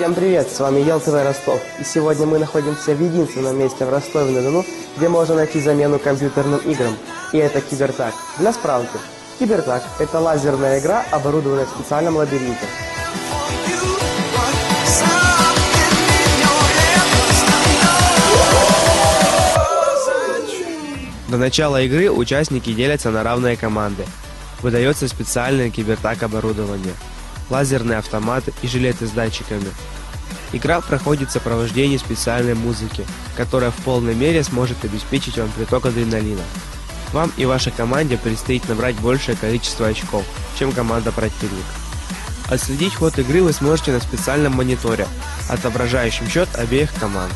Всем привет, с вами ЕЛ ТВ Ростов. И сегодня мы находимся в единственном месте в Ростове-на-Дону, где можно найти замену компьютерным играм. И это Кибертак. Для справки. Кибертак – это лазерная игра, оборудованная в специальном лабиринте. До начала игры участники делятся на равные команды. Выдается специальное кибертак оборудование, лазерные автоматы и жилеты с датчиками. Игра проходит в сопровождении специальной музыки, которая в полной мере сможет обеспечить вам приток адреналина. Вам и вашей команде предстоит набрать большее количество очков, чем команда противника. Отследить ход игры вы сможете на специальном мониторе, отображающем счет обеих команд.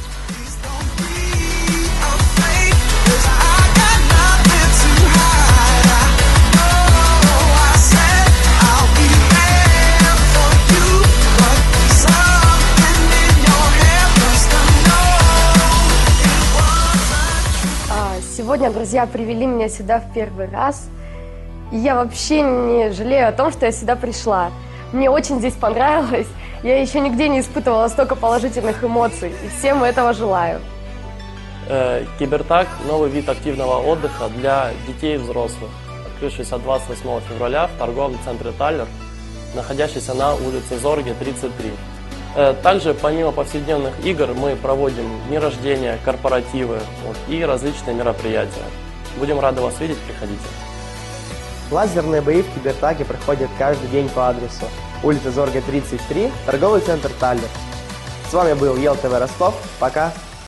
Сегодня друзья привели меня сюда в первый раз. И я вообще не жалею о том, что я сюда пришла. Мне очень здесь понравилось. Я еще нигде не испытывала столько положительных эмоций. И всем этого желаю. Э, Кибертак – новый вид активного отдыха для детей и взрослых, открывшийся 28 февраля в торговом центре Таллер, находящийся на улице Зорге, 33. Э, Также, помимо повседневных игр, мы проводим дни рождения, корпоративы вот, и различные мероприятия. Будем рады вас видеть, приходите. Лазерные бои в Кибертаке проходят каждый день по адресу улица Зорга, 33, торговый центр Таллер. С вами был ЕЛ ТВ Ростов. Пока.